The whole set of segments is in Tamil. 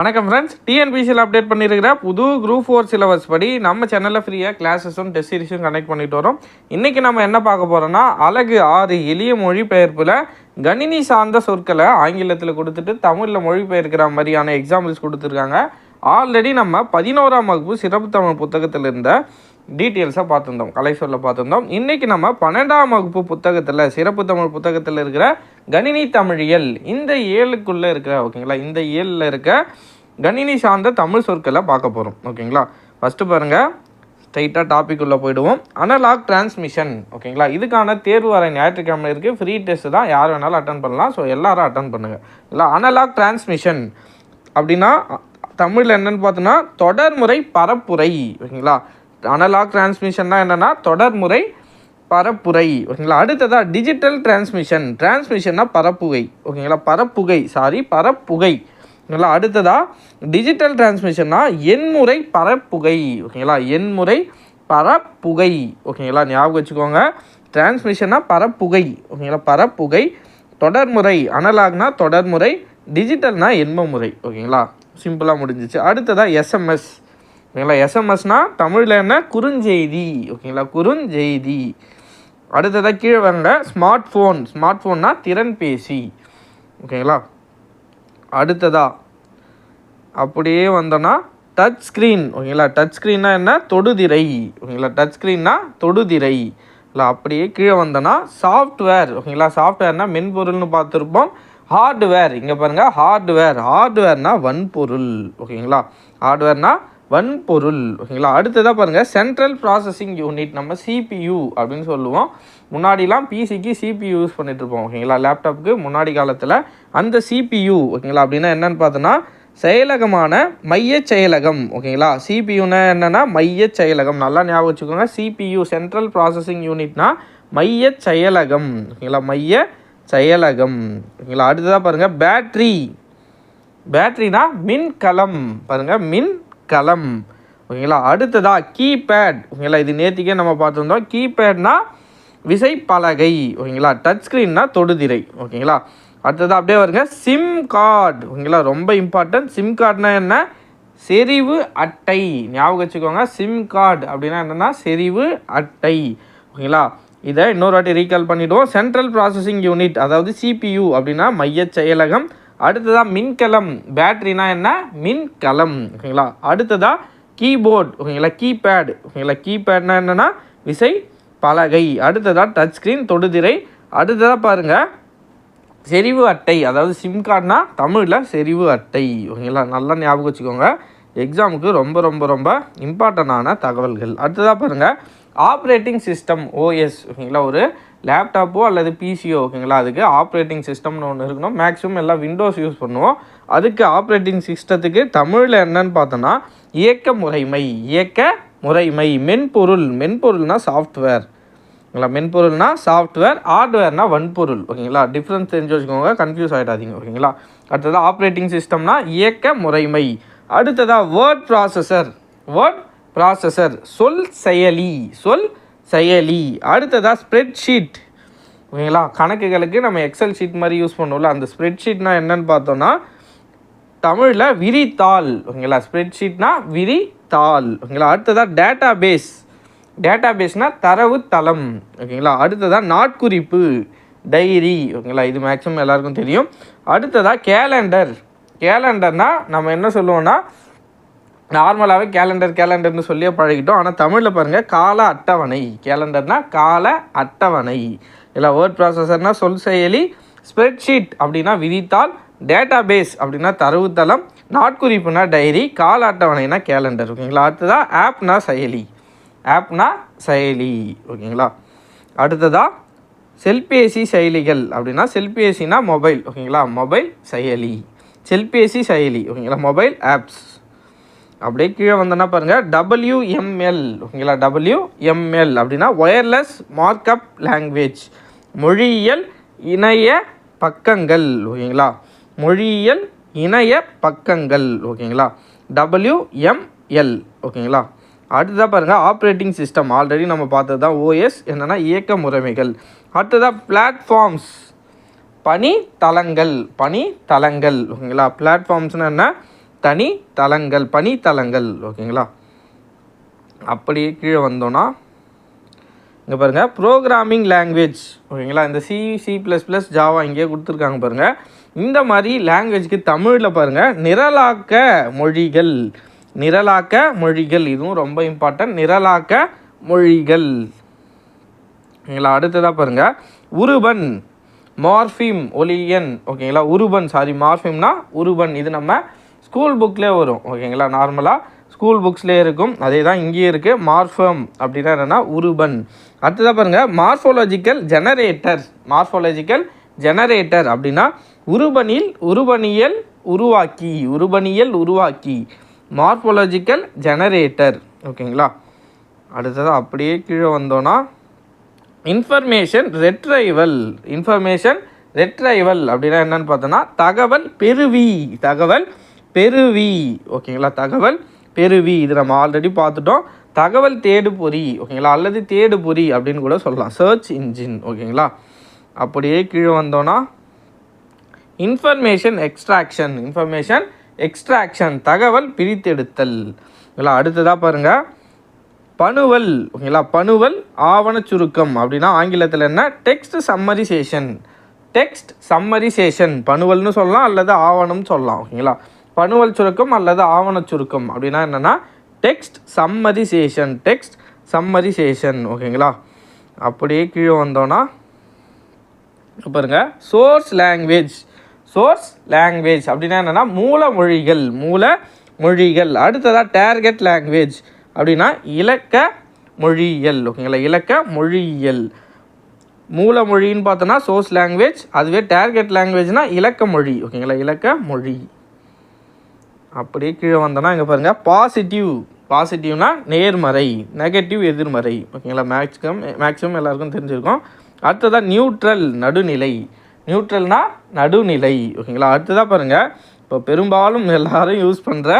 வணக்கம் ஃப்ரெண்ட்ஸ் டிஎன்பிசியில் அப்டேட் பண்ணியிருக்கிற புது குரூப் ஃபோர் சிலபஸ் படி நம்ம சேனலில் ஃப்ரீயாக கிளாஸஸும் டெஸ்ட் சீரிஸும் கனெக்ட் பண்ணிட்டு வரோம். இன்றைக்கி நம்ம என்ன பார்க்க போகிறோம்னா அழகு ஆறு எளிய மொழிபெயர்ப்பில் கணினி சார்ந்த சொற்களை ஆங்கிலத்தில் கொடுத்துட்டு தமிழில் மொழிபெயர்க்கிற மாதிரியான எக்ஸாம்பிள்ஸ் கொடுத்துருக்காங்க. ஆல்ரெடி நம்ம பதினோராம் வகுப்பு சிறப்பு தமிழ் புத்தகத்தில் இருந்த டீட்டெயில்ஸாக பார்த்துருந்தோம். கலை சொல்ல பார்த்துருந்தோம். இன்றைக்கி நம்ம பன்னெண்டாம் வகுப்பு புத்தகத்தில் சிறப்பு தமிழ் புத்தகத்தில் இருக்கிற கணினி தமிழியல் இந்த ஏழுக்குள்ளே இருக்கிற ஓகேங்களா இந்த ஏழில் இருக்க கணினி சார்ந்த தமிழ் சொற்களை பார்க்க போகிறோம் ஓகேங்களா? ஃபஸ்ட்டு பாருங்கள் ஸ்ட்ரைட்டாக டாபிக் உள்ளே போயிடுவோம். அனலாக் டிரான்ஸ்மிஷன் ஓகேங்களா? இதுக்கான தேர்வு வர ஞாயிற்றுக்கிழமை இருக்குது ஃப்ரீ டெஸ்ட் தான். யார் வேணாலும் அட்டன் பண்ணலாம். ஸோ எல்லாரும் அட்டன் பண்ணுங்கள் இல்லை அனலாக் டிரான்ஸ்மிஷன் அப்படின்னா தமிழில் என்னென்னு பார்த்தோன்னா தொடர்முறை பரப்புரை. ஓகேங்களா? அனலாக் டிரான்ஸ்மிஷன்னா என்னென்னா தொடர்முறை பரப்புரை. ஓகேங்களா? அடுத்ததாக டிஜிட்டல் டிரான்ஸ்மிஷன் டிரான்ஸ்மிஷன்னா பரப்புகை. ஓகேங்களா? பரப்புகை. சாரி பரப்புகை. ஓகேங்களா அடுத்ததாக டிஜிட்டல் டிரான்ஸ்மிஷன்னா எண்முறை பரப்புகை. ஓகேங்களா எண்முறை பரப்புகை. ஓகேங்களா ஞாபகம் வச்சுக்கோங்க. டிரான்ஸ்மிஷன்னா பரப்புகை. ஓகேங்களா பரப்புகை தொடர்முறை. அனலாக்னா தொடர்முறை டிஜிட்டல்னா எண்ம முறை ஓகேங்களா சிம்பிளாக முடிஞ்சிச்சு. அடுத்ததாக எஸ்எம்எஸ் ஓகேங்களா எஸ்எம்எஸ்னால் தமிழில் என்ன? குறுஞ்செய்தி. ஓகேங்களா குறுஞ்செய்தி. அடுத்ததாக கீழே வாங்க. ஸ்மார்ட் ஃபோன் ஸ்மார்ட் ஃபோன்னா திறன்பேசி ஓகேங்களா அடுத்ததாக அப்படியே வந்தோன்னா டச் ஸ்க்ரீன் ஓகேங்களா? டச் ஸ்க்ரீன்னா என்ன? தொடுதிரை. ஓகேங்களா? டச் ஸ்க்ரீன்னா தொடுதிரை. இல்லை அப்படியே கீழே வந்தோன்னா சாஃப்ட்வேர் ஓகேங்களா? சாஃப்ட்வேர்னா மென்பொருள்னு பார்த்துருப்போம். ஹார்ட்வேர் இங்கே பாருங்கள் ஹார்ட்வேர் ஹார்ட்வேர்னா வன்பொருள். ஓகேங்களா? ஹார்ட்வேர்னா வன்பொருள். ஓகேங்களா? அடுத்ததாக பாருங்கள் சென்ட்ரல் ப்ராசஸிங் யூனிட் நம்ம சிபியு அப்படின்னு சொல்லுவோம். முன்னாடிலாம் பிசிக்கு சிபியு யூஸ் பண்ணிட்டு இருப்போம். ஓகேங்களா? லேப்டாப்புக்கு முன்னாடி காலத்தில் அந்த சிபியு ஓகேங்களா? அப்படின்னா என்னன்னு பார்த்தோன்னா செயலகமான மைய செயலகம் ஓகேங்களா சிபியூனா என்னென்னா மைய செயலகம். நல்லா ஞாபகம் வச்சுக்கோங்க. சிபியு சென்ட்ரல் ப்ராசஸிங் யூனிட்னா மைய செயலகம் ஓகேங்களா மைய செயலகம் ஓகேங்களா அடுத்ததாக பாருங்கள் பேட்ரி பேட்ரினா மின்கலம். பாருங்கள் மின்கலம் ஓகேங்களா அடுத்ததா கீபேட் ஓகேங்களா இது நேற்றுக்கே நம்ம பார்த்துருந்தோம். கீபேட்னா விசைப்பலகை ஓகேங்களா டச் ஸ்க்ரீன்னா தொடுதிரை ஓகேங்களா அடுத்தது அப்படியே வருங்க. சிம் கார்டு ஓகேங்களா ரொம்ப இம்பார்ட்டன்ட் சிம் கார்டுனா என்ன? செறிவு அட்டை. ஞாபகம் வச்சுக்கோங்க. சிம் கார்டு அப்படின்னா என்னென்னா செறிவு அட்டை. ஓகேங்களா? இதை இன்னொரு வாட்டி ரீகால் பண்ணிவிடுவோம் சென்ட்ரல் ப்ராசஸிங் யூனிட் அதாவது சிபியு அப்படின்னா மைய செயலகம். அடுத்ததாக மின்கலம். பேட்ரினா என்ன? மின்கலம். ஓகேங்களா? அடுத்ததாக கீபோர்டு ஓகேங்களா? கீபேடு ஓகேங்களா? கீபேட்னா என்னென்னா விசை பலகை அடுத்ததாக டச் ஸ்க்ரீன் தொடுதிரை. அடுத்ததாக பாருங்கள் செறிவு அட்டை அதாவது சிம் கார்டுனா தமிழில் செறிவு அட்டை. ஓகேங்களா? நல்லா ஞாபகம் வச்சுக்கோங்க. எக்ஸாமுக்கு ரொம்ப ரொம்ப ரொம்ப இம்பார்ட்டண்டான தகவல்கள். அடுத்ததாக பாருங்கள் ஆப்ரேட்டிங் சிஸ்டம் ஓஎஸ் ஓகேங்களா? ஒரு லேப்டாப்போ அல்லது பிசியோ ஓகேங்களா? அதுக்கு ஆப்ரேட்டிங் சிஸ்டம்னு ஒன்று இருக்கணும். மேக்ஸிமம் எல்லாம் விண்டோஸ் யூஸ் பண்ணுவோம். அதுக்கு ஆப்ரேட்டிங் சிஸ்டத்துக்கு தமிழில் என்னன்னு பார்த்தோன்னா இயக்க முறைமை இயக்க முறைமை மென்பொருள். மென்பொருள்னால் சாஃப்ட்வேர் ஓகேங்களா மென்பொருள்னா சாஃப்ட்வேர் ஹார்ட்வேர்னா வன்பொருள். ஓகேங்களா? டிஃப்ரென்ஸ் தெரிஞ்சு வச்சுக்கோங்க கன்ஃபியூஸ் ஆகிடாதீங்க ஓகேங்களா? அடுத்தது ஆப்ரேட்டிங் சிஸ்டம்னா இயக்க முறைமை. அடுத்ததாக வேர்ட் ப்ராசஸர் வேர்ட் ப்ராசஸர் சொல் செயலி. சொல் செயலி. அடுத்ததாக ஸ்ப்ரெட்ஷீட் ஓகேங்களா? கணக்குகளுக்கு நம்ம எக்ஸல் ஷீட் மாதிரி யூஸ் பண்ணுவோம்ல அந்த ஸ்ப்ரெட்ஷீட்னா என்னன்னு பார்த்தோன்னா தமிழில் விரித்தாள். ஓகேங்களா? ஸ்ப்ரெட்ஷீட்னா விரித்தாள். ஓகேங்களா? அடுத்ததாக டேட்டா பேஸ் டேட்டா பேஸ்னால் தரவு தளம் ஓகேங்களா? அடுத்ததாக நாட்குறிப்பு டைரி. ஓகேங்களா? இது மேக்ஸிமம் எல்லாருக்கும் தெரியும். அடுத்ததாக கேலண்டர் கேலண்டர்னால் நம்ம என்ன சொல்லுவோம்னா நார்மலாகவே கேலண்டர் கேலண்டர்னு சொல்லியே பழகிட்டோம். ஆனால் தமிழில் பாருங்கள் கால அட்டவணை. கேலண்டர்னால் கால அட்டவணை. இல்லை வேர்ட் ப்ராசஸர்னால் சொல் செயலி ஸ்ப்ரெட்ஷீட் அப்படின்னா விதித்தாள் டேட்டா பேஸ் அப்படின்னா தரவுத்தளம். நாட்குறிப்புனா டைரி. கால அட்டவணைனா கேலண்டர் ஓகேங்களா? அடுத்ததாக ஆப்னா செயலி. ஆப்னா செயலி ஓகேங்களா? அடுத்ததாக செல்பேசி செயலிகள் அப்படின்னா செல்பேசினா மொபைல் ஓகேங்களா? மொபைல் செயலி. செல்பேசி செயலி ஓகேங்களா? Mobile apps. அப்படியே கீழே வந்தோன்னா பாருங்கள் டபிள்யூஎம்எல் ஓகேங்களா? டபிள்யூஎம்எல் அப்படின்னா ஒயர்லெஸ் மார்க்அப் லாங்குவேஜ் மொழியியல் இணைய பக்கங்கள் ஓகேங்களா? மொழியியல் இணைய பக்கங்கள் ஓகேங்களா? டபிள்யூஎம்எல் ஓகேங்களா? அடுத்ததாக பாருங்கள் ஆப்ரேட்டிங் சிஸ்டம் ஆல்ரெடி நம்ம பார்த்தது தான் ஓஎஸ் என்னென்னா இயக்க முறைமைகள். அடுத்ததாக பிளாட்ஃபார்ம்ஸ் பனி தளங்கள் பனி தளங்கள் ஓகேங்களா பிளாட்ஃபார்ம்ஸ்னால் என்ன? தனி தளங்கள் பனித்தளங்கள் ஓகேங்களா? அப்படியே கீழே வந்தோன்னா இங்கே பாருங்கள் ப்ரோக்ராமிங் லாங்குவேஜ் ஓகேங்களா? இந்த C C plus plus Java இங்கேயே கொடுத்துருக்காங்க பாருங்கள் இந்த மாதிரி லாங்குவேஜ்க்கு தமிழில் பாருங்கள் நிரலாக்க மொழிகள். நிரலாக்க மொழிகள் இதுவும் ரொம்ப இம்பார்ட்டன்ட் நிரலாக்க மொழிகள். ஓகேங்களா அடுத்ததாக பாருங்கள் உருபன் மார்ஃபிம் ஒலியன். ஓகேங்களா உருபன் சாரி மார்ஃபிம்னா உருபன். இது நம்ம ஸ்கூல் புக்லேயே வரும். ஓகேங்களா நார்மலாக ஸ்கூல் புக்ஸ்லேயே இருக்கும். அதே தான் இங்கேயே இருக்குது மார்ஃபம் அப்படின்னா என்னென்னா உருபன். அடுத்ததாக பாருங்கள் மார்ஃபோலஜிக்கல் ஜெனரேட்டர் மார்ஃபோலஜிக்கல் ஜெனரேட்டர் அப்படின்னா உருபனில் உருபனியல் உருவாக்கி உருபனியல் உருவாக்கி. Morphological generator. ஓகேங்களா? அடுத்தது அப்படியே கீழே வந்தோன்னா இன்ஃபர்மேஷன் ரெட்ரைவல். இன்ஃபர்மேஷன் ரெட்ரைவல் அப்படின்னா என்னன்னு பார்த்தோன்னா தகவல் பெருவி தகவல் பெருவி ஓகேங்களா? தகவல் பெருவி இது நம்ம ஆல்ரெடி பார்த்துட்டோம். தகவல் தேடுபொறி. ஓகேங்களா? அல்லது தேடுபொறி அப்படின்னு கூட சொல்லலாம். சர்ச் இன்ஜின் ஓகேங்களா? அப்படியே கீழே வந்தோன்னா இன்ஃபர்மேஷன் எக்ஸ்ட்ராக்ஷன். இன்ஃபர்மேஷன் எக்ஸ்ட்ராக்ஷன் தகவல் பிரித்தெடுத்தல். ஓகேங்களா அடுத்ததாக பாருங்கள் பணுவல் ஓகேங்களா பணுவல் ஆவண சுருக்கம். அப்படின்னா ஆங்கிலத்தில் என்ன? டெக்ஸ்ட் சம்மரிசேஷன் டெக்ஸ்ட் சம்மரிசேஷன் பணுவல்னு சொல்லலாம் அல்லது ஆவணம் சொல்லலாம். ஓகேங்களா பணுவல் சுருக்கம் அல்லது ஆவண சுருக்கம். அப்படின்னா என்னென்னா டெக்ஸ்ட் சம்மரிசேஷன் டெக்ஸ்ட் சம்மரிசேஷன் ஓகேங்களா? அப்படியே கீழே வந்தோன்னா பாருங்க சோர்ஸ் லாங்குவேஜ் சோர்ஸ் லாங்குவேஜ் அப்படின்னா என்னென்னா மூல மொழிகள் மூல மொழிகள் அடுத்ததாக டேர்கெட் லாங்குவேஜ் அப்படின்னா இலக்க மொழியியல் ஓகேங்களா? இலக்க மொழியியல் மூல மொழின்னு பார்த்தோன்னா சோர்ஸ் லாங்குவேஜ் அதுவே டேர்கெட் லாங்குவேஜ்னா இலக்க மொழி ஓகேங்களா? இலக்க மொழி அப்படியே கீழே வந்தோன்னா இங்கே பாருங்கள் பாசிட்டிவ் பாசிட்டிவ்னா நேர்மறை நெகட்டிவ் எதிர்மறை. ஓகேங்களா? மேக்ஸிமம் மேக்ஸிமம் எல்லாருக்கும் தெரிஞ்சிருக்கும். அடுத்ததாக நியூட்ரல் நடுநிலை. நியூட்ரல்னா நடுநிலை ஓகேங்களா? அடுத்ததாக பாருங்கள் இப்போ பெரும்பாலும் எல்லோரும் யூஸ் பண்ணுற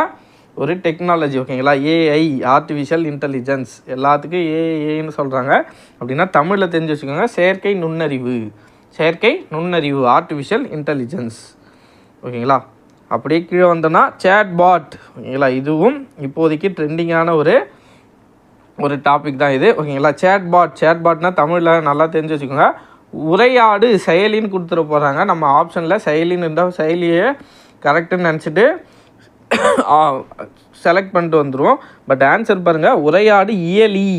ஒரு டெக்னாலஜி ஓகேங்களா? ஏஐ ஆர்டிஃபிஷியல் இன்டெலிஜென்ஸ் எல்லாத்துக்கும் ஏஐன்னு சொல்கிறாங்க அப்படின்னா தமிழில் தெரிஞ்சு வச்சுக்கோங்க செயற்கை நுண்ணறிவு. செயற்கை நுண்ணறிவு ஆர்டிஃபிஷியல் இன்டெலிஜென்ஸ் ஓகேங்களா? அப்படியே கீழே வந்தோன்னா சேட் பாட் ஓகேங்களா? இதுவும் இப்போதைக்கு ட்ரெண்டிங்கான ஒரு ஒரு டாபிக் தான் இது ஓகேங்களா? சேட் பாட் சேட் பாட்னா தமிழில் நல்லா தெரிஞ்சு வச்சுக்கோங்க. உரையாடு செயலின்னு கொடுத்துட போகிறாங்க நம்ம ஆப்ஷனில் செயலின்னு இருந்தால் செயலியை கரெக்டுன்னு நினச்சிட்டு செலக்ட் பண்ணிட்டு வந்துடுவோம் பட் ஆன்சர் பாருங்கள் உரையாடு இயலி.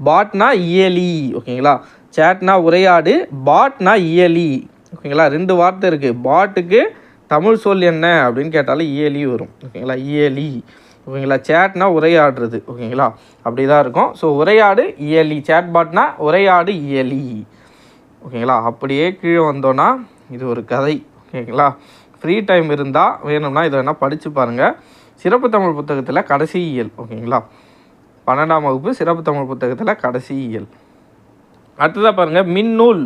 பாட்னா இயலி. ஓகேங்களா? சேட்னா உரையாடு பாட்னா இயலி. ஓகேங்களா? ரெண்டு வார்த்தை இருக்குது பாட்டுக்கு தமிழ் சொல் என்ன அப்படின்னு கேட்டாலும் இயலி வரும். ஓகேங்களா? இயலி. ஓகேங்களா? சேட்னா உரையாடுறது. ஓகேங்களா? அப்படி தான் இருக்கும். ஸோ உரையாடு இயலி. சேட் பாட்னா உரையாடு இயலி. ஓகேங்களா? அப்படியே கீழே வந்தோன்னா இது ஒரு கதை ஓகேங்களா? ஃப்ரீ டைம் இருந்தால் வேணும்னா இதை வேணால் படித்து பாருங்கள் சிறப்பு தமிழ் புத்தகத்தில் கடைசி இயல் ஓகேங்களா? பன்னெண்டாம் வகுப்பு சிறப்பு தமிழ் புத்தகத்தில் கடைசி இயல். அடுத்ததாக பாருங்கள் மின்னூல்.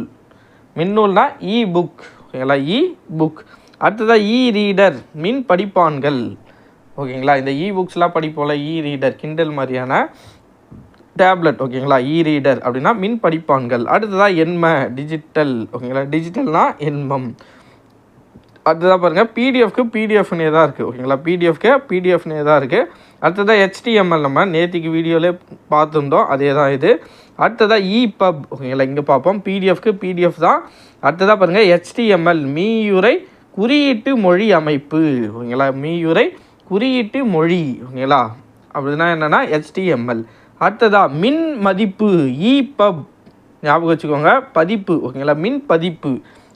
மின்னூல்னா இ புக் ஓகேங்களா? இ புக் அடுத்ததாக இ ரீடர் மின் படிப்பான்கள். ஓகேங்களா? இந்த இ புக்ஸ்லாம் படிப்போல இ ரீடர் கிண்டல் மாதிரியான டேப்லெட் ஓகேங்களா? இ ரீடர் அப்படின்னா மின் படிப்பான்கள். அடுத்ததாக எண்ம டிஜிட்டல் ஓகேங்களா? டிஜிட்டல்னால் எண்மம். அடுத்ததாக பாருங்கள் பிடிஎஃப்க்கு பிடிஎஃப்னே தான் இருக்குது ஓகேங்களா? பிடிஎஃப்க்கு பிடிஎஃப்னே தான் இருக்குது அடுத்ததாக ஹெச்டிஎம்எல் நம்ம நேற்றுக்கு வீடியோவிலே பார்த்துருந்தோம் அதே தான் இது. அடுத்ததாக இபப் ஓகேங்களா? இங்கே பார்ப்போம். பிடிஎஃப்க்கு பிடிஎஃப் தான். அடுத்ததாக பாருங்கள் ஹெச்டிஎம்எல் மீயுரை குறியீட்டு மொழி அமைப்பு ஓகேங்களா? மீயுரை குறியீட்டு மொழி ஓகேங்களா? அப்படின்னா என்னென்னா ஹெச்டிஎம்எல் அடுத்ததாக மின் மதிப்பு இபப் ஞாபகம் வச்சுக்கோங்க பதிப்பு ஓகேங்களா? மின் பதிப்பு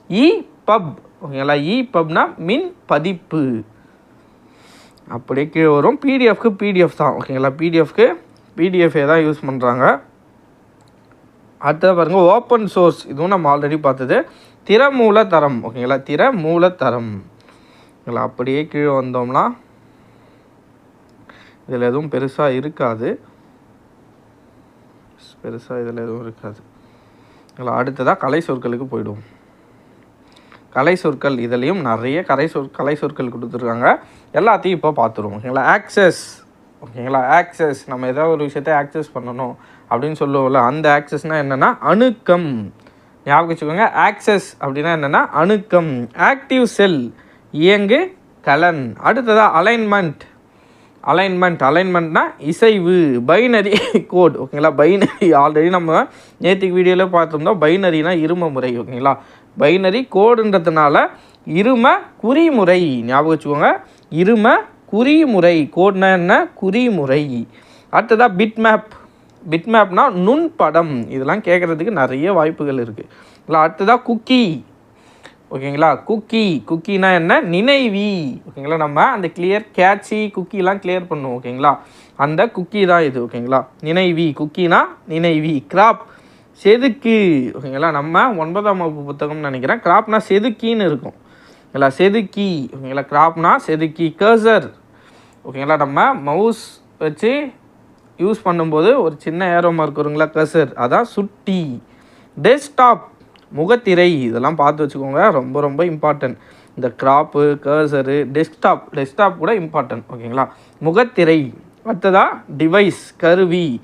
இ பப் ஓகேங்களா? இ பப்னா மின் பதிப்பு அப்படியே கீழே வரும். பிடிஎஃப்க்கு பிடிஎஃப் தான் ஓகேங்களா? பிடிஎஃப்க்கு பிடிஎஃபே தான் யூஸ் பண்ணுறாங்க அடுத்தது பாருங்கள் ஓப்பன் சோர்ஸ் இதுவும் நம்ம ஆல்ரெடி பார்த்தது. திறமூல தரம் ஓகேங்களா? திறமூல தரம் ஓகேங்களா? அப்படியே கீழே வந்தோம்னா இதில் எதுவும் பெருசாக இருக்காது. பெருசாக இதில் எதுவும் இருக்காது. ஓகேங்களா அடுத்ததாக கலை சொற்களுக்கு போயிடுவோம். கலை சொற்கள் இதுலேயும் நிறைய கலை சொற் கலை சொற்கள் கொடுத்துருக்காங்க. எல்லாத்தையும் இப்போ பார்த்துருவோம் ஓகேங்களா ஆக்சஸ் ஓகேங்களா ஆக்சஸ் நம்ம ஏதாவது ஒரு விஷயத்தை ஆக்சஸ் பண்ணணும் அப்படின்னு சொல்லுவோம்ல அந்த ஆக்சஸ்னால் என்னென்னா அணுக்கம். ஞாபகம் வச்சுக்கோங்க. ஆக்சஸ் அப்படின்னா என்னென்னா அணுக்கம். ஆக்டிவ் செல் இயங்கு கலன். அடுத்ததாக அலைன்மெண்ட் அலைன்மெண்ட் அலைன்மெண்ட்னா இசைவு பைனரி கோட் ஓகேங்களா பைனரி ஆல்ரெடி நம்ம நேற்றுக்கு வீடியோவில் பார்த்துருந்தோம் பைனரினா இரும முறை ஓகேங்களா பைனரி கோடுன்றதுனால இரும குறிமுறை ஞாபகம் வச்சுக்கோங்க. இரும குறிமுறை கோட்னா என்ன? குறிமுறை. அடுத்ததாக பிட் மேப் பிட் மேப்னா நுண்படம். இதெல்லாம் கேட்குறதுக்கு நிறைய வாய்ப்புகள் இருக்குது இல்லை அடுத்ததாக குக்கி ஓகேங்களா? குக்கி. குக்கினா என்ன? நினைவி. ஓகேங்களா? நம்ம அந்த கிளியர் கேட்சி குக்கிலாம் கிளியர் பண்ணுவோம் ஓகேங்களா? அந்த குக்கி தான் இது ஓகேங்களா? நினைவி. குக்கினா நினைவி. கிராப் செதுக்கு. ஓகேங்களா? நம்ம ஒன்பதாம் வகுப்பு புத்தகம்னு நினைக்கிறேன். கிராப்னா செதுக்கின்னு இருக்கும். ஓகேங்களா? செதுக்கி. ஓகேங்களா? கிராப்னா செதுக்கி. கர்சர் ஓகேங்களா? நம்ம மவுஸ் வச்சு யூஸ் பண்ணும்போது ஒரு சின்ன ஏரோ மார்க் வருங்களா? கர்சர் அதான் சுட்டி. டெஸ்க்டாப் முகத்திரை இதெல்லாம் பார்த்து வச்சுக்கோங்க. ரொம்ப ரொம்ப இம்பார்ட்டன்ட் இந்த கிராப்பு கர்சரு டெஸ்க்டாப் டெஸ்க்டாப் கூட இம்பார்ட்டன்ட் ஓகேங்களா? முகத்திரை. அடுத்ததா டிவைஸ் கருவி.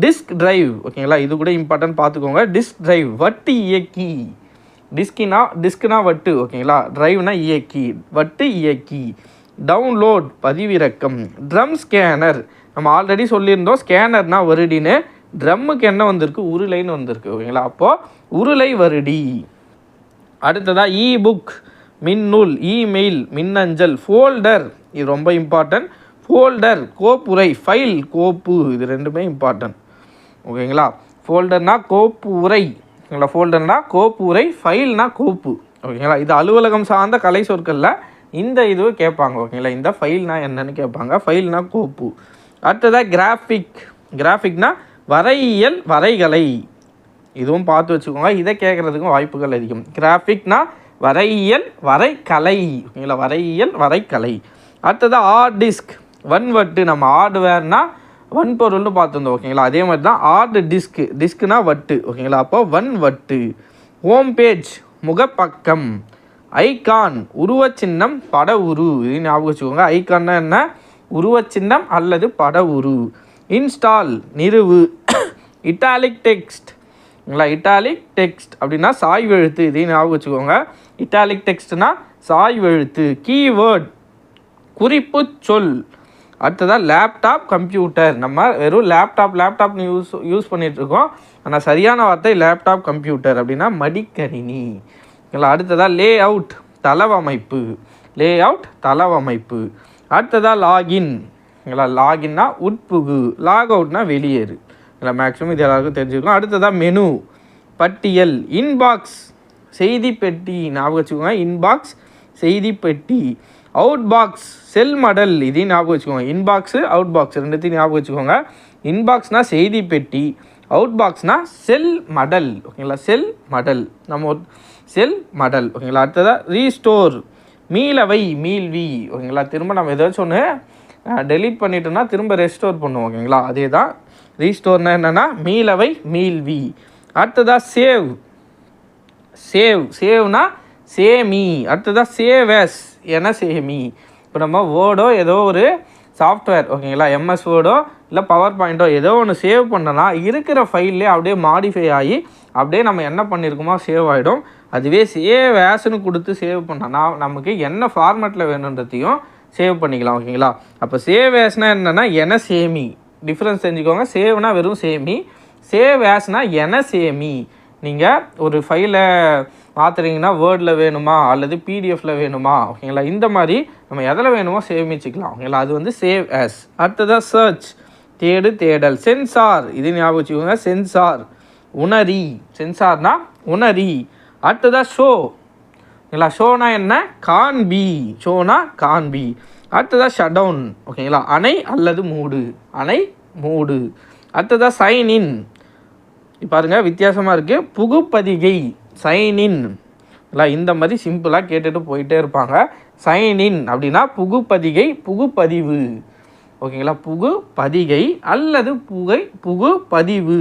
டிஸ்க் டிரைவ் ஓகேங்களா? இது கூட இம்பார்ட்டன்ட் பார்த்துக்கோங்க. டிஸ்க் டிரைவ் வட்டு இயக்கி. டிஸ்கினா டிஸ்க்னா வட்டு. ஓகேங்களா? டிரைவ்னா இயக்கி. வட்டு இயக்கி. டவுன்லோட் பதிவிறக்கம். ட்ரம் ஸ்கேனர் நம்ம ஆல்ரெடி சொல்லியிருந்தோம் ஸ்கேனர்னால் வருடின்னு. ட்ரம்முக்கு என்ன வந்திருக்கு? உருளைன்னு வந்திருக்கு ஓகேங்களா? அப்போது உருளை வருடி. அடுத்ததா இ புக் மின்னூல் இமெயில் மின்னஞ்சல் ஃபோல்டர் இது ரொம்ப இம்பார்ட்டன்ட் ஃபோல்டர் கோப்புரை ஃபைல் கோப்பு. இது ரெண்டுமே இம்பார்ட்டன்ட் ஓகேங்களா? ஃபோல்டர்னா கோப்பு உரை ஓகேங்களா? ஃபோல்டர்னா கோப்பு உரை ஃபைல்னா கோப்பு. ஓகேங்களா? இது அலுவலகம் சார்ந்த கலை சொற்களில் இந்த இதுவும் கேட்பாங்க ஓகேங்களா? இந்த ஃபைல்னா என்னன்னு கேட்பாங்க ஃபைல்னா கோப்பு. அடுத்ததாக கிராஃபிக் கிராஃபிக்னால் வரையியல் வரைகலை. இதுவும் பார்த்து வச்சுக்கோங்க. இதை கேட்குறதுக்கும் வாய்ப்புகள் அதிகம். கிராஃபிக்னா வரையியல் வரைகலை. ஓகேங்களா வரையியல் வரைகலை. அடுத்தது ஆர்ட் டிஸ்க் வன்வட்டு நம்ம ஹார்ட்வேர்னால் வன்பொருள்னு பார்த்துருந்தோம் ஓகேங்களா? அதே மாதிரி தான் ஆர்ட் டிஸ்க்கு டிஸ்க்குனா வட்டு ஓகேங்களா? அப்போ வன் வட்டு ஹோம் பேஜ் முகப்பக்கம். ஐகான் உருவச்சின்னம் பட உரு இது ஞாபகம் வச்சுக்கோங்க. ஐகான்னா என்ன? உருவச்சின்னம் அல்லது பட உரு இன்ஸ்டால் நிறுவு. Italic text. ஓகேங்களா இட்டாலிக் டெக்ஸ்ட் அப்படின்னா சாய்வெழுத்து. இதையும் ஞாபகம் வச்சுக்கோங்க. இட்டாலிக் டெக்ஸ்ட்னா சாய்வெழுத்து கீவேர்ட் குறிப்பு சொல். அடுத்ததாக லேப்டாப் கம்ப்யூட்டர். நம்ம வெறும் லேப்டாப் லேப்டாப்னு யூஸ் யூஸ் பண்ணிகிட்ருக்கோம் ஆனால் சரியான வார்த்தை லேப்டாப் கம்ப்யூட்டர் அப்படின்னா மடிக்கணினி. ஓகேங்களா அடுத்ததாக லே அவுட் தளவமைப்பு. லே அவுட் தளவமைப்பு. அடுத்ததாக லாகின். ஓகேங்களா லாகின்னா உட்புகு லாக் அவுட்னா வெளியேறு. இல்லை மேக்ஸிமம் இது எல்லாருக்கும் தெரிஞ்சுக்கலாம். அடுத்ததாக மெனு பட்டியல் இன்பாக்ஸ் செய்தி பெட்டி ஞாபகம் வச்சுக்கோங்க இன்பாக்ஸ் செய்தி பெட்டி அவுட் பாக்ஸ் செல் மடல் இதையும் ஞாபகம் வச்சுக்கோங்க. இன்பாக்ஸு அவுட் பாக்ஸ் ரெண்டுத்தையும் ஞாபகம் வச்சுக்கோங்க. இன்பாக்ஸ்னால் செய்தி பெட்டி அவுட் பாக்ஸ்னா செல் மடல் ஓகேங்களா செல் மடல் நம்ம ஒரு செல் மடல் ஓகேங்களா அடுத்ததாக ரீஸ்டோர் மீளவை மீள்வி. ஓகேங்களா திரும்ப நம்ம ஏதாச்சும் ஒன்று டெலீட் பண்ணிட்டோம்னா திரும்ப ரெஸ்டோர் பண்ணுவோம் ஓகேங்களா அதே தான் ரீஸ்டோர்னா என்னென்னா மீளவை மீள்வி அடுத்ததாக சேவ் சேவ் சேவ்னா சேமி. அடுத்ததாக சேவஸ் என சேமி? இப்போ நம்ம வேர்டோ ஏதோ ஒரு சாஃப்ட்வேர் ஓகேங்களா எம்எஸ் வேர்டோ இல்லை பவர் பாயிண்ட்டோ ஏதோ ஒன்று சேவ் பண்ணனா இருக்கிற ஃபைல்லே அப்படியே மாடிஃபை ஆகி அப்படியே நம்ம என்ன பண்ணியிருக்கோமோ சேவ் ஆகிடும் அதுவே சேவ் ஆஸ்னு கொடுத்து சேவ் பண்ணனா நமக்கு என்ன ஃபார்மேட்டில் வேணுன்றதையும் சேவ் பண்ணிக்கலாம் ஓகேங்களா அப்போ சேவ் ஆஸ்னா என்னென்னா என சேமி. டிஃப்ரென்ஸ் தெரிஞ்சுக்கோங்க. சேவ்னா வெறும் சேமி. சேவ் ஆஸ்னா என சேமி. நீங்கள் ஒரு ஃபைலை மாற்றுறீங்கன்னா வேர்டில் வேணுமா? அல்லது பிடிஎஃப்பில் வேணுமா? ஓகேங்களா இந்த மாதிரி நம்ம எதில் வேணுமோ சேமிச்சுக்கலாம் ஓகேங்களா அது வந்து சேவ் ஆஸ் அடுத்ததாக சர்ச் தேடு தேடல். சென்சார் இது ஞாபகம் வச்சுக்கோங்க. சென்சார் உணரி. சென்சார்னா உணரி. அடுத்ததாக ஷோ ஓகேங்களா? ஷோனா என்ன? கான்பி ஷோனா கான்பி அடுத்ததாக ஷட் டவுன் ஓகேங்களா? அணை அல்லது மூடு? அணை மூடு. அடுத்ததாக சைன் இன் பாருங்க வித்தியாசமாக இருக்குது புகுப்பதிகை சைன் இன் இல்லை இந்த மாதிரி சிம்பிளாக கேட்டுட்டு போயிட்டே இருப்பாங்க. சைன் இன் அப்படின்னா புகுப்பதிகை புகுப்பதிவு. ஓகேங்களா? புகு பதிகை அல்லது புகை புகு பதிவு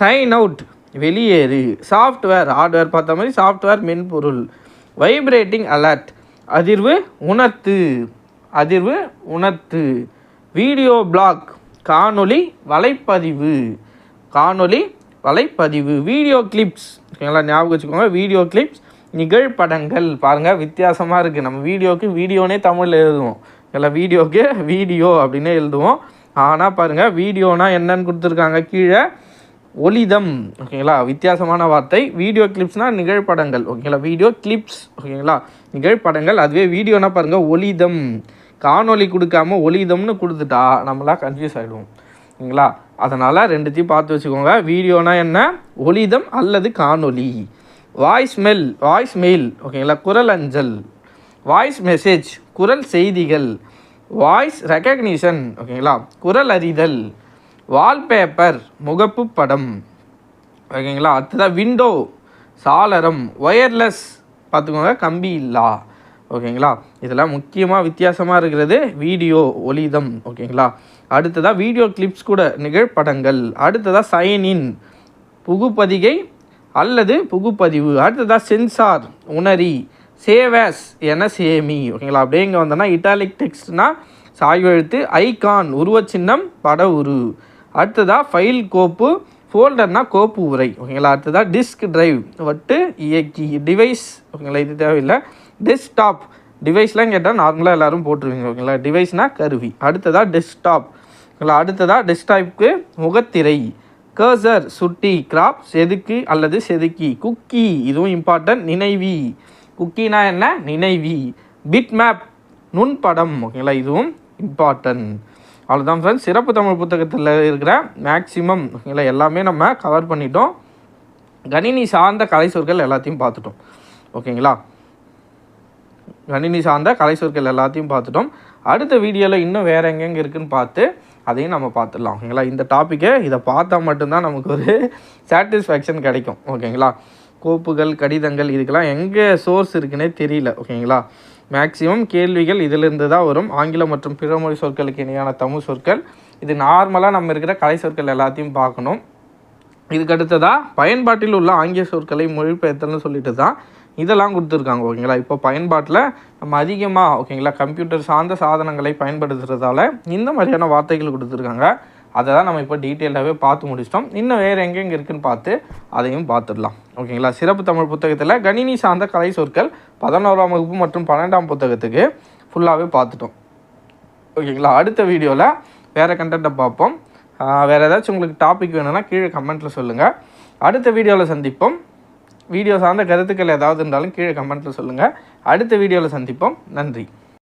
சைன் அவுட் வெளியேறு. சாஃப்ட்வேர் ஹார்ட்வேர் பார்த்த மாதிரி சாஃப்ட்வேர் மென்பொருள். வைப்ரேட்டிங் அலர்ட் அதிர்வு உணர்த்து. அதிர்வு உணர்த்து. வீடியோ பிளாக் காணொளி வலைப்பதிவு. காணொளி வலைப்பதிவு. வீடியோ கிளிப்ஸ் ஓகேங்களா ஞாபகம் வச்சுக்கோங்க. வீடியோ கிளிப்ஸ் நிகழ்படங்கள் பாருங்கள் வித்தியாசமாக இருக்குது நம்ம வீடியோக்கு வீடியோனே தமிழில் எழுதுவோம். இல்லை வீடியோக்கு வீடியோ அப்படின்னே எழுதுவோம். ஆனால் பாருங்கள் வீடியோனா என்னன்னு கொடுத்துருக்காங்க. கீழே ஒலிதம். ஓகேங்களா? வித்தியாசமான வார்த்தை. வீடியோ கிளிப்ஸ்னால் நிகழ்படங்கள். ஓகேங்களா? வீடியோ கிளிப்ஸ் ஓகேங்களா? நிகழ்படங்கள். அதுவே வீடியோனா பாருங்கள் ஒலிதம். காணொலி கொடுக்காம ஒலிதம்னு கொடுத்துட்டா நம்மளா கன்ஃபியூஸ் ஆகிடுவோம் ஓகேங்களா? அதனால் ரெண்டுத்தையும் பார்த்து வச்சுக்கோங்க. வீடியோனா என்ன? ஒலிதம் அல்லது காணொலி வாய்ஸ் மெல் வாய்ஸ் மெயில் ஓகேங்களா? குரல் அஞ்சல். வாய்ஸ் மெசேஜ் குரல் செய்திகள். வாய்ஸ் ரெக்கக்னிஷன் ஓகேங்களா? குரல் அறிதல். வால்பேப்பர் முகப்பு படம். ஓகேங்களா? அடுத்ததாக விண்டோ சாளரம் ஒயர்லெஸ் பார்த்துக்கோங்க கம்பி இல்லா. ஓகேங்களா? இதெல்லாம் முக்கியமாக வித்தியாசமாக இருக்கிறது வீடியோ ஒலிதம் ஓகேங்களா? அடுத்ததாக வீடியோ கிளிப்ஸ் கூட நிகழ்படங்கள். அடுத்ததாக சைன்இன் புகுப்பதிகை அல்லது புகுப்பதிவு அடுத்ததாக சென்சார் உணரி சேவேஸ் என சேமி. ஓகேங்களா? அப்படியே இங்கே வந்தோன்னா இட்டாலிக் டெக்ஸ்ட்னா சாய்வெழுத்து ஐகான் உருவச்சின்னம் பட உரு. அடுத்ததாக ஃபைல் கோப்பு ஃபோல்டர்னால் கோப்பு உரை. ஓகேங்களா? அடுத்ததாக டிஸ்க் டிரைவ் வட்டு இயக்கி டிவைஸ் ஓகேங்களா? இது தேவையில்லை. டெஸ்க்டாப் டிவைஸ்லாம் கேட்டால் நார்மலாக எல்லோரும் போட்டுருவீங்க. ஓகேங்களா? டிவைஸ்னால் கருவி. அடுத்ததாக டெஸ்க்டாப் ஓகேங்களா? அடுத்ததாக டெஸ்க்டாப்க்கு முகத்திரை. கர்சர் சுட்டி கிராப் செதுக்கு அல்லது செதுக்கி. குக்கி இதுவும் இம்பார்ட்டன்ட் நினைவி. குக்கினா என்ன? நினைவி. பிட் மேப் நுண்படம். ஓகேங்களா? இதுவும் இம்பார்ட்டன்ட் அவ்வளோதான் ஃப்ரெண்ட்ஸ் சிறப்பு தமிழ் புத்தகத்தில் இருக்கிற மேக்ஸிமம் இல்லை எல்லாமே நம்ம கவர் பண்ணிட்டோம். கணினி சார்ந்த கலை சொற்கள் எல்லாத்தையும் பார்த்துட்டோம். ஓகேங்களா? கணினி சார்ந்த கலை சொற்கள் எல்லாத்தையும் பார்த்துட்டோம். அடுத்த வீடியோவில் இன்னும் வேறு எங்கெங்கே இருக்குதுன்னு பார்த்து அதையும் நம்ம பார்த்துடலாம். ஓகேங்களா? இந்த டாப்பிக்கை இதை பார்த்தா மட்டும்தான் நமக்கு ஒரு சாட்டிஸ்ஃபேக்ஷன் கிடைக்கும். ஓகேங்களா? கோப்புகள் கடிதங்கள் இதுக்கெல்லாம் எங்கே சோர்ஸ் இருக்குன்னே தெரியல. ஓகேங்களா? மேக்சிமம் கேள்விகள் இதிலிருந்து தான் வரும். ஆங்கிலம் மற்றும் பிற மொழி சொற்களுக்கு இணையான தமிழ் சொற்கள். இது நார்மலாக நம்ம இருக்கிற கலை சொற்கள் எல்லாத்தையும் பார்க்கணும். இதுக்கு அடுத்ததாக பயன்பாட்டில் உள்ள ஆங்கில சொற்களை மொழிபெயர்த்தல்னு சொல்லிட்டு தான் இதெல்லாம் கொடுத்துருக்காங்க ஓகேங்களா? இப்போ பயன்பாட்டில் நம்ம அதிகமாக ஓகேங்களா கம்ப்யூட்டர் சார்ந்த சாதனங்களை பயன்படுத்துறதால இந்த மாதிரியான வார்த்தைகள் கொடுத்துருக்காங்க. அதை தான் நம்ம இப்போ டீட்டெயிலாகவே பார்த்து முடிச்சிட்டோம். இன்னும் வேறு எங்கெங்கே இருக்குதுன்னு பார்த்து அதையும் பார்த்துடலாம். ஓகேங்களா சிறப்பு தமிழ் புத்தகத்தில் கணினி சார்ந்த கலை சொற்கள் பதினோராம் வகுப்பு மற்றும் பன்னெண்டாம் புத்தகத்துக்கு ஃபுல்லாகவே பார்த்துட்டோம். ஓகேங்களா அடுத்த வீடியோவில் வேறு கண்டென்ட்டை பார்ப்போம். வேறு ஏதாச்சும் உங்களுக்கு டாபிக் வேணும்னா கீழே கமெண்ட்டில் சொல்லுங்கள் அடுத்த வீடியோவில் சந்திப்போம். வீடியோ சார்ந்த கருத்துக்கள் ஏதாவது இருந்தாலும் கீழே கமெண்ட்டில் சொல்லுங்கள் அடுத்த வீடியோவில் சந்திப்போம். நன்றி.